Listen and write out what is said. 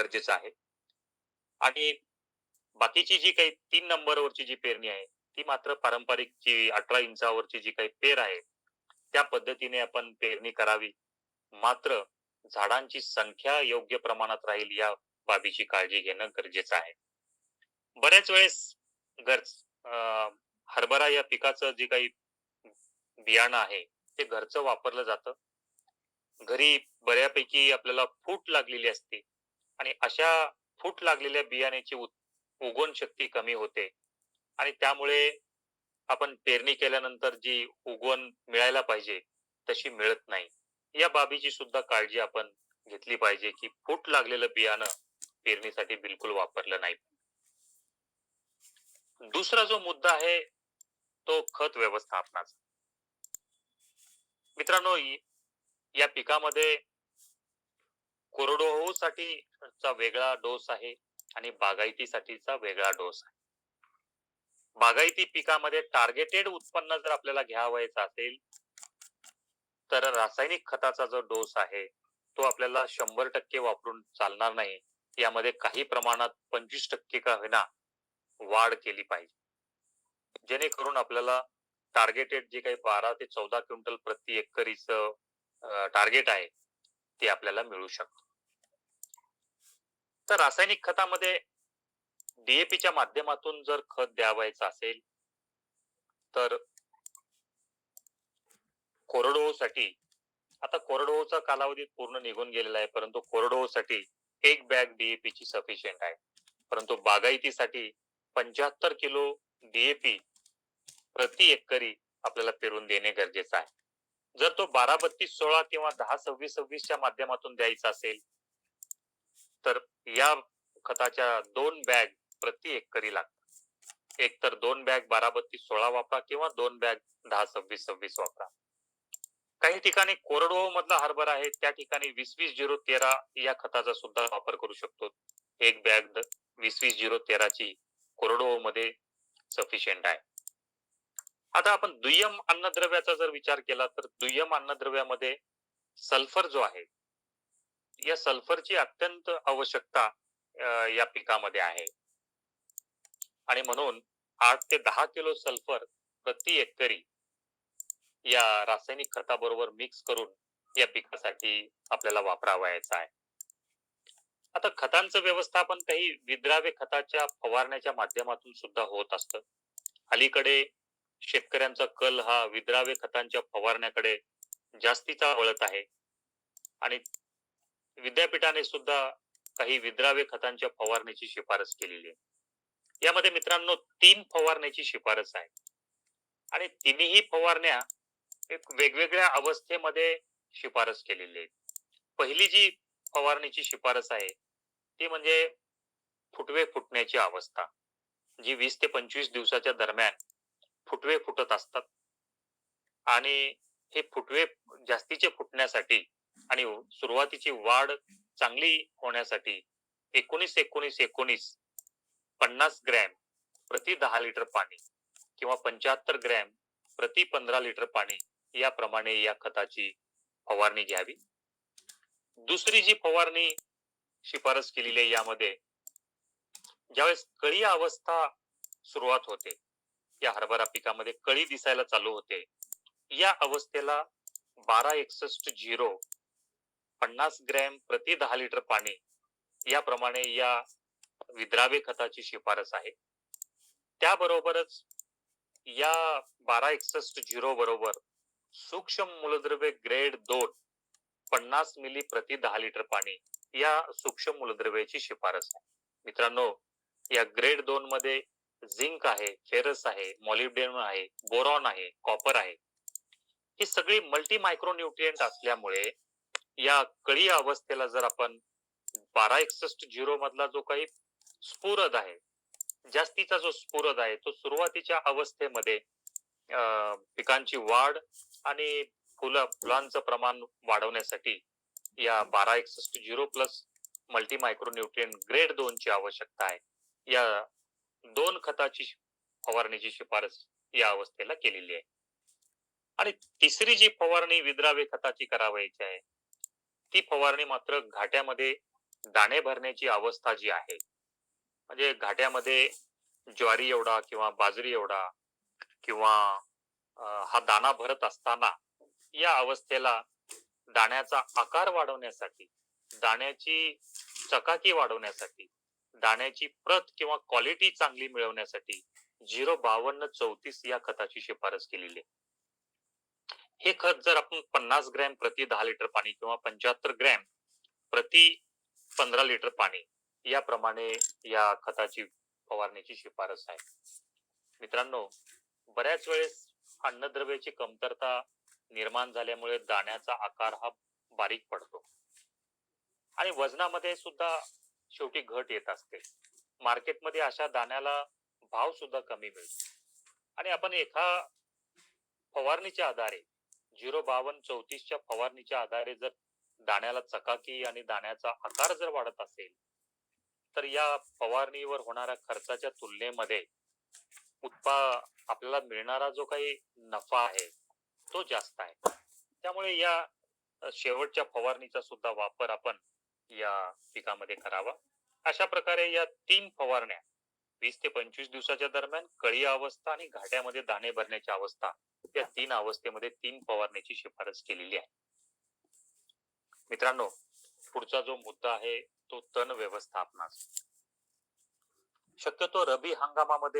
गरजेचं आहे. आणि बाकीची जी काही तीन नंबरवरची जी पेरणी आहे ती मात्र पारंपरिक जी अठरा इंचावरची जी काही पेर आहे त्या पद्धतीने आपण पेरणी करावी. मात्र झाडांची संख्या योग्य प्रमाणात राहील या बाबीची काळजी घेणं गरजेचं आहे. बऱ्याच वेळेस गरज अं, हरभरा या पिकाचं जे काही बियाणं आहे ते घरचं वापरलं जातं. घरी बऱ्यापैकी आपल्याला फूट लागलेली असते. आणि अशा फूट लागलेल्या बियाण्याची उगवण शक्ती कमी होते. आणि त्यामुळे आपण पेरणी केल्यानंतर जी उगवण मिळायला पाहिजे तशी मिळत नाही. या बाबीची सुद्धा काळजी आपण घेतली पाहिजे की फूट लागलेलं बियाणं पेरणीसाठी बिलकुल वापरलं नाही. दुसरा जो मुद्दा आहे तो खत व्यवस्थापनाचा. मित्रांनो या पिकामध्ये कोरडवाहू साठीचा वेगळा डोस आहे आणि बागायतीसाठीचा वेगळा डोस आहे. बागायती पिकामध्ये टार्गेटेड उत्पन्न जर आपल्याला घ्यावायचं असेल तर रासायनिक खताचा जो डोस आहे तो आपल्याला शंभर टक्के वापरून चालणार नाही. यामध्ये काही प्रमाणात पंचवीस टक्के का होईना वाढ केली पाहिजे. जेणेकरून आपल्याला टार्गेटेड जे काही बारा ते चौदा क्विंटल प्रति एकरीचं टार्गेट आहे ते आपल्याला मिळू शकतं. तर रासायनिक खतामध्ये डीएपीच्या माध्यमातून जर खत द्यावायचं असेल तर कोरडोसाठी आता कोरडोचा कालावधी पूर्ण निघून गेलेला आहे परंतु कोरडोसाठी एक बॅग डीएपी ची सफिशियंट आहे. परंतु बागायतीसाठी पंच्याहत्तर किलो डीएपी प्रति एकरी आपल्याला पेरून देणे गरजेचं आहे. जर तो बारा बत्तीस सोळा किंवा दहा सव्वीस सव्वीसच्या माध्यमातून द्यायचा असेल तर या खताच्या दोन बॅग प्रति एकरी लागतात. एक तर दोन बॅग बारा बत्तीस सोळा वापरा किंवा दोन बॅग दहा सव्वीस सव्वीस वापरा. काही ठिकाणी कोरडवाहू मधला हरभरा आहे त्या ठिकाणी वीस वीस झिरो तेरा या खताचा सुद्धा वापर करू शकतो. एक बॅग वीस वीस झिरो तेराची कोरडवाहू मध्ये सफिशियंट आहे. आता आपण दुय्यम अन्नद्रव्याचा जर विचार केला तर दुय्यम अन्नद्रव्यामध्ये सल्फर जो आहे या सल्फरची अत्यंत आवश्यकता या पिकामध्ये आहे. आणि म्हणून आठ ते दहा किलो सल्फर प्रति एकरी या रासायनिक खताबरोबर मिक्स करून या पिकासाठी आपल्याला वापरावायचा आहे. आता खतांचं व्यवस्थापन काही विद्राव्य खताच्या फवारण्याच्या माध्यमातून सुद्धा होत असतं. अलीकडे शेतकऱ्यांचा कल हा विद्राव्य खतांच्या फवारण्याकडे जास्तीचा वळत आहे. आणि विद्यापीठाने सुद्धा काही विद्राव्य खतांच्या फवारणीची शिफारस केलेली आहे. यामध्ये मित्रांनो तीन फवारण्याची शिफारस आहे. आणि तिन्ही फवारण्या एक वेगवेगळ्या अवस्थेमध्ये शिफारस केलेली आहे पहिली जी फवारणीची शिफारस आहे ती म्हणजे फुटवे फुटण्याची अवस्था जी वीस ते पंचवीस दिवसाच्या दरम्यान फुटवे फुटत असतात. आणि हे फुटवे जास्तीचे फुटण्यासाठी आणि सुरुवातीची वाढ चांगली होण्यासाठी एकोणीस एकोणीस एकोणीस पन्नास ग्रॅम प्रति दहा लिटर पाणी किंवा पंच्याहत्तर ग्रॅम प्रति पंधरा लिटर पाणी याप्रमाणे या खताची फवारणी घ्यावी. दुसरी जी फवारणी शिफारस केलेली आहे यामध्ये ज्यावेळेस कळी अवस्था सुरुवात होते या हरभरा पिकामध्ये कळी दिसायला चालू होते. या अवस्थेला बारा एकसष्ट झिरो पन्नास ग्रॅम प्रति दहा लिटर पाणी याप्रमाणे या विद्रावे खताची शिफारस आहे. त्याबरोबरच या बारा एकसष्ट झिरो बरोबर सूक्ष्म मूलद्रव्य ग्रेड दोन पन्नास मिली प्रति दहा लिटर पाणी या सूक्ष्म मूलद्रव्याची शिफारस आहे. मित्रांनो या ग्रेड दोन मध्ये झिंक आहे फेरस आहे मॉलिब्डेन आहे बोरॉन आहे कॉपर आहे. ही सगळी मल्टी मायक्रोन्युट्रियंट असल्यामुळे या कळी अवस्थेला जर आपण बारा एकसष्ट झिरो मधला जो काही स्फुरद आहे जास्तीचा जो स्फुरद आहे तो सुरुवातीच्या अवस्थेमध्ये पिकांची वाढ आणि फुलं फुलांचं प्रमाण वाढवण्यासाठी या बारा एकसष्ट zero plus multi micronutrient grade दोनची आवश्यकता आहे. या दोन खताची फवारणीची शिफारस या अवस्थेला केलेली आहे. आणि तिसरी जी फवारणी विद्राव्य खताची करावायची आहे ती फवारणी मात्र घाट्यामध्ये दाणे भरण्याची अवस्था जी आहे म्हणजे घाट्यामध्ये ज्वारी एवढा किंवा बाजरी एवढा किंवा हा दाणा भरत असताना या अवस्थेला दाण्याचा आकार वाढवण्यासाठी दाण्याची चकाकी वाढवण्यासाठी दाण्याची प्रत किंवा क्वालिटी चांगली मिळवण्यासाठी झिरो बावन्न चौतीस या खताची शिफारस केलेली आहे. हे खत जर आपण पन्नास ग्रॅम प्रति दहा लिटर पाणी किंवा पंच्याहत्तर ग्रॅम प्रति पंधरा लिटर पाणी याप्रमाणे या खताची फवारण्याची शिफारस आहे. मित्रांनो बऱ्याच वेळेस अन्नद्रव्याची कमतरता निर्माण झाल्यामुळे दाण्याचा आकार हा बारीक पडतो. आणि वजनामध्ये सुद्धा शेवटी घट येत असते. मार्केटमध्ये अशा दाण्याला भाव सुद्धा कमी मिळतो. आणि आपण एका फवारणीच्या आधारे झिरो बावन्न चौतीसच्या फवारणीच्या आधारे जर दाण्याला चकाकी आणि दाण्याचा आकार जर वाढत असेल तर या फवारणीवर होणाऱ्या खर्चाच्या तुलनेमध्ये उत्पा आपल्याला मिळणारा जो काही नफा आहे तो जास्त आहे. त्यामुळे या शेवटच्या फवारणीचा सुद्धा वापर आपण या पिकामध्ये करावा. अशा प्रकारे या तीन फवारण्या वीस ते पंचवीस दिवसाच्या दरम्यान कळी अवस्था आणि घाट्यामध्ये दाणे भरण्याची अवस्था या तीन अवस्थेमध्ये तीन फवारण्याची शिफारस केलेली आहे. मित्रांनो पुढचा जो मुद्दा आहे तो तण व्यवस्थापनाचा. शक्यतो रबी हंगामामध्ये